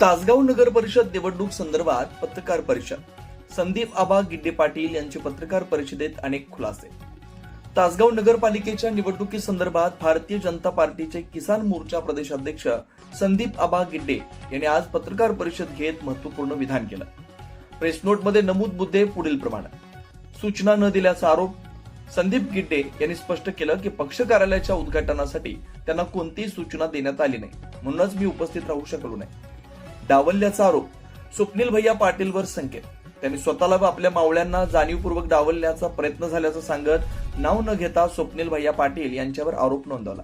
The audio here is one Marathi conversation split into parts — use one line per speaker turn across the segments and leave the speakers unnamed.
तासगाव नगर परिषद निवडणूक संदर्भात पत्रकार परिषद. संदीप आबा गिड्डे पाटील यांचे पत्रकार परिषदेत अनेक खुलासे. तासगाव नगरपालिकेच्या निवडणुकीसंदर्भात भारतीय जनता पार्टीचे किसान मोर्चा प्रदेशाध्यक्ष संदीप आबा गिड्डे यांनी आज पत्रकार परिषद घेत महत्त्वपूर्ण विधान केलं. प्रेस नोटमध्ये नमूद मुद्दे पुढील प्रमाणे. सूचना न दिल्याचा आरोप संदीप गिड्डे यांनी स्पष्ट केलं की पक्ष कार्यालयाच्या उद्घाटनासाठी त्यांना कोणतीही सूचना देण्यात आली नाही. म्हणूनच मी उपस्थित राहू शकलो नाही. डावलल्याचा आरोप. स्वप्नील भैया पाटीलवर संकेत. त्यांनी स्वतःला व आपल्या मावळ्यांना जाणीवपूर्वक डावलण्याचा प्रयत्न झाल्याचं सांगत नाव न घेता स्वप्नील भैया पाटील यांच्यावर आरोप नोंदवला.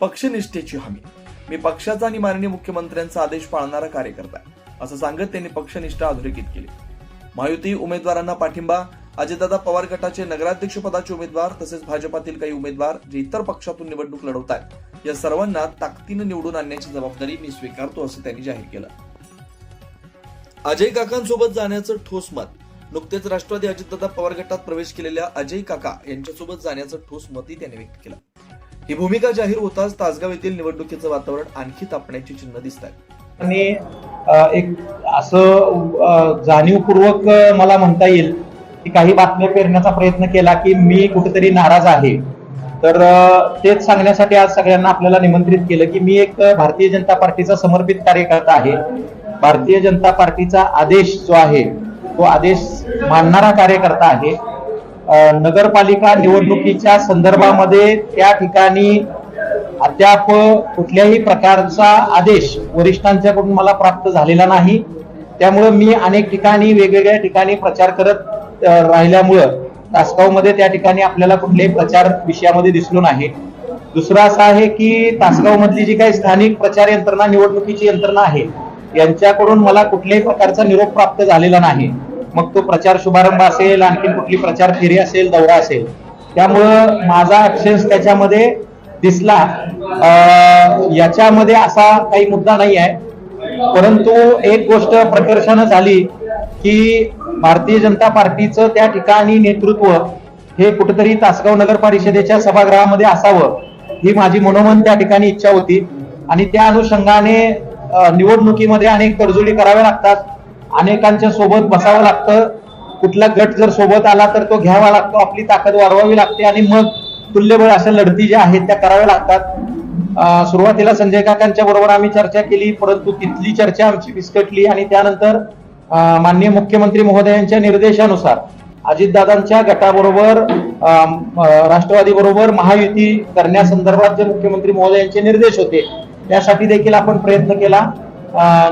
पक्षनिष्ठेची हमी. मी पक्षाचा आणि माननीय मुख्यमंत्र्यांचा आदेश पाळणारा कार्यकर्ता. आहे, असं सांगत त्यांनी पक्षनिष्ठा अधोरेखित केली. महायुती उमेदवारांना पाठिंबा अजितदादा पवार गटाचे नगराध्यक्ष पदाचे उमेदवार तसेच भाजपातील काही उमेदवार जे इतर पक्षातून निवडणूक लढवत आहेत या सर्वांना ताकदीनं निवडून आणण्याची जबाबदारी मी स्वीकारतो असं त्यांनी जाहीर केलं. अजय काकांसोबत जाण्याचं ठोस मत. नुकतेच राष्ट्रवादी अजितदादा पवार गटात प्रवेश केलेल्या अजय काका यांच्यासोबत जाण्याचं ठोस मतही त्यांनी व्यक्त केलं. ही भूमिका जाहीर होताच तासगाव येथील निवडणुकीचं वातावरण आणखी तापण्याची चिन्ह दिसत आहेत
आणि एक असं जाणीवपूर्वक मला म्हणता येईल की काही बातम्या पेरण्याचा प्रयत्न केला की मी कुठेतरी नाराज आहे. तर तेच सांगण्यासाठी आज सगळ्यांना आपल्याला निमंत्रित केलं की मी एक भारतीय जनता पार्टीचा समर्पित कार्यकर्ता आहे. भारतीय जनता पार्टीचा आदेश जो आहे तो आदेश मानणारा कार्यकर्ता आहे. नगरपालिका निवडणुकीच्या संदर्भामध्ये त्या ठिकाणी अद्याप कुठल्याही प्रकारचा आदेश वरिष्ठांच्याकडून मला प्राप्त झालेला नाही. त्यामुळे मी अनेक ठिकाणी वेगवेगळ्या ठिकाणी प्रचार करत राहिल्यामुळं तासगावमध्ये त्या ठिकाणी आपल्याला कुठल्याही प्रचार विषयामध्ये दिसलो नाही. दुसरं असं आहे की तासगावमधली जी काही स्थानिक प्रचार यंत्रणा निवडणुकीची यंत्रणा आहे यांच्याकडून मला कुठल्याही प्रकारचा निरोप प्राप्त झालेला नाही. मग तो प्रचार शुभारंभ असेल आणखी कुठली प्रचार फेरी असेल दौरा असेल. त्यामुळं माझा ऍब्सेन्स त्याच्यामध्ये दिसला. याच्यामध्ये असा काही मुद्दा नाही आहे परंतु एक गोष्ट प्रकर्षानं झाली की भारतीय जनता पार्टीचं त्या ठिकाणी नेतृत्व हे कुठेतरी तासगाव नगर परिषदेच्या सभागृहामध्ये असावं ही माझी मनोमन त्या ठिकाणी इच्छा होती. आणि त्या अनुषंगाने निवडणुकीमध्ये अनेक तडजोडी कराव्या लागतात. अनेकांच्या सोबत बसावं लागतं. कुठला गट जर सोबत आला तर तो घ्यावा लागतो आपली ताकद वाढवावी लागते आणि मग तुल्यबळ अशा लढती ज्या आहेत त्या कराव्या लागतात. सुरुवातीला संजय काकांच्या बरोबर आम्ही चर्चा केली परंतु तिथली चर्चा आमची विस्कटली आणि त्यानंतर माननीय मुख्यमंत्री महोदयांच्या निर्देशानुसार अजितदादांच्या गटाबरोबर राष्ट्रवादी बरोबर महायुती करण्यासंदर्भात जे मुख्यमंत्री महोदयांचे निर्देश होते त्यासाठी देखील आपण प्रयत्न केला.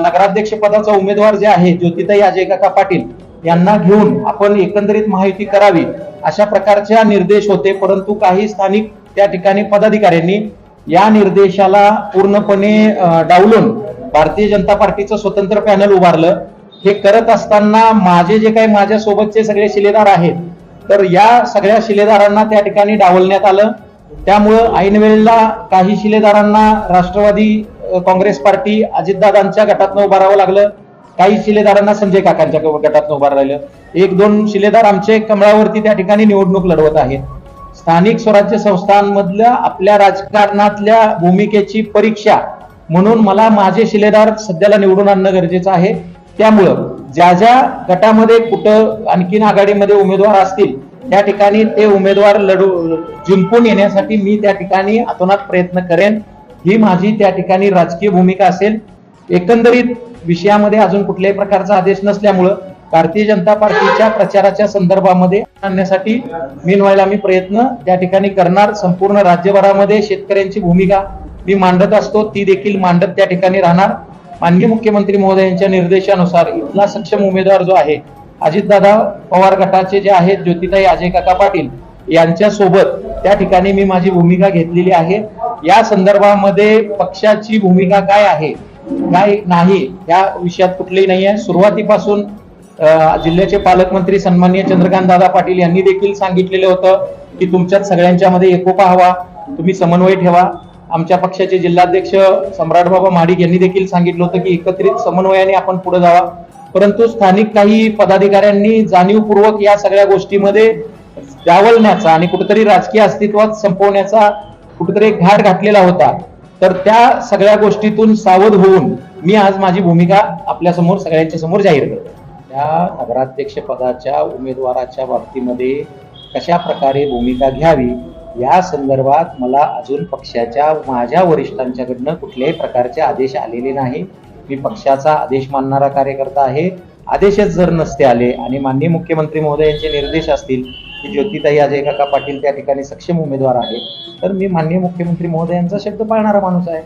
नगराध्यक्ष पदाचा उमेदवार जे आहे ज्योतिताई अजय काका पाटील यांना घेऊन आपण एकंदरीत महायुती करावी अशा प्रकारच्या निर्देश होते. परंतु काही स्थानिक त्या ठिकाणी पदाधिकाऱ्यांनी या निर्देशाला पूर्णपणे डावलून भारतीय जनता पार्टीचं स्वतंत्र पॅनल उभारलं. हे करत असताना माझे जे काही माझ्यासोबतचे सगळे शिलेदार आहेत तर या सगळ्या शिलेदारांना त्या ठिकाणी डावलण्यात आलं. त्यामुळं ऐनवेळेला काही शिलेदारांना राष्ट्रवादी काँग्रेस पार्टी अजितदादांच्या गटातनं उभारावं लागलं. काही शिलेदारांना संजय काकांच्या गटातनं उभार राहिलं एक दोन शिलेदार आमचे कमळावरती त्या ठिकाणी निवडणूक लढवत आहेत. स्थानिक स्वराज्य संस्थांमधल्या आपल्या राजकारणातल्या भूमिकेची परीक्षा म्हणून मला माझे शिलेदार सध्याला निवडून आणणं गरजेचं आहे. त्यामुळं ज्या ज्या गटामध्ये कुठं आणखीन आघाडीमध्ये उमेदवार असतील त्या ठिकाणी ते उमेदवार लढू जिंकून येण्यासाठी मी त्या ठिकाणी अतोनात प्रयत्न करेन. ही माझी त्या ठिकाणी राजकीय भूमिका असेल. एकंदरीत विषयामध्ये अजून कुठल्याही प्रकारचा आदेश नसल्यामुळं भारतीय जनता पार्टीच्या प्रचाराच्या संदर्भामध्ये आणण्यासाठी मीनवायला मी प्रयत्न त्या ठिकाणी करणार. संपूर्ण राज्यभरामध्ये शेतकऱ्यांची भूमिका मी मांडत असतो ती देखील मांडत त्या ठिकाणी राहणार. माननीय मुख्यमंत्री महोदयांच्या निर्देशानुसार इथला सक्षम उमेदवार जो आहे अजितदादा पवार गटाचे जे आहेत ज्योतिताई अजय काका पाटील यांच्या सोबत त्या ठिकाणी मी माझी भूमिका घेतलेली आहे. या संदर्भामध्ये पक्षाची भूमिका काय आहे काय नाही या विषयात कुठलीही नाही आहे सुरुवातीपासून जिल्ह्याचे पालकमंत्री सन्माननीय चंद्रकांत दादा पाटील यांनी देखील सांगितलेलं होतं की तुमच्यात सगळ्यांच्या मध्ये एकोपा हवा तुम्ही समन्वय ठेवा. आमच्या पक्षाचे जिल्हाध्यक्ष सम्राट बाबा महाडिक यांनी देखील सांगितलं होतं की एकत्रित समन्वयाने आपण पुढे जावा. परंतु स्थानिक काही पदाधिकाऱ्यांनी जाणीवपूर्वक या सगळ्या गोष्टीमध्ये डावलण्याचा आणि कुठेतरी राजकीय अस्तित्वात संपवण्याचा कुठेतरी घाट घातलेला होता. तर त्या सगळ्या गोष्टीतून सावध होऊन मी आज माझी भूमिका आपल्यासमोर सगळ्यांच्या समोर जाहीर करतो. त्या नगराध्यक्ष पदाच्या उमेदवाराच्या बाबतीमध्ये कशा प्रकारे भूमिका घ्यावी या संदर्भात मला अजून पक्षाच्या माझ्या वरिष्ठांच्याकडनं कुठल्याही प्रकारचे आदेश आलेले नाही. मी पक्षाचा आदेश मानणारा कार्यकर्ता आहे. आदेशच जर नसते आले आणि माननीय मुख्यमंत्री महोदयांचे निर्देश असतील की ज्योतिताई अजय काका पाटील त्या ठिकाणी सक्षम उमेदवार आहेत तर मी माननीय मुख्यमंत्री महोदयांचा शब्द पाळणारा माणूस आहे.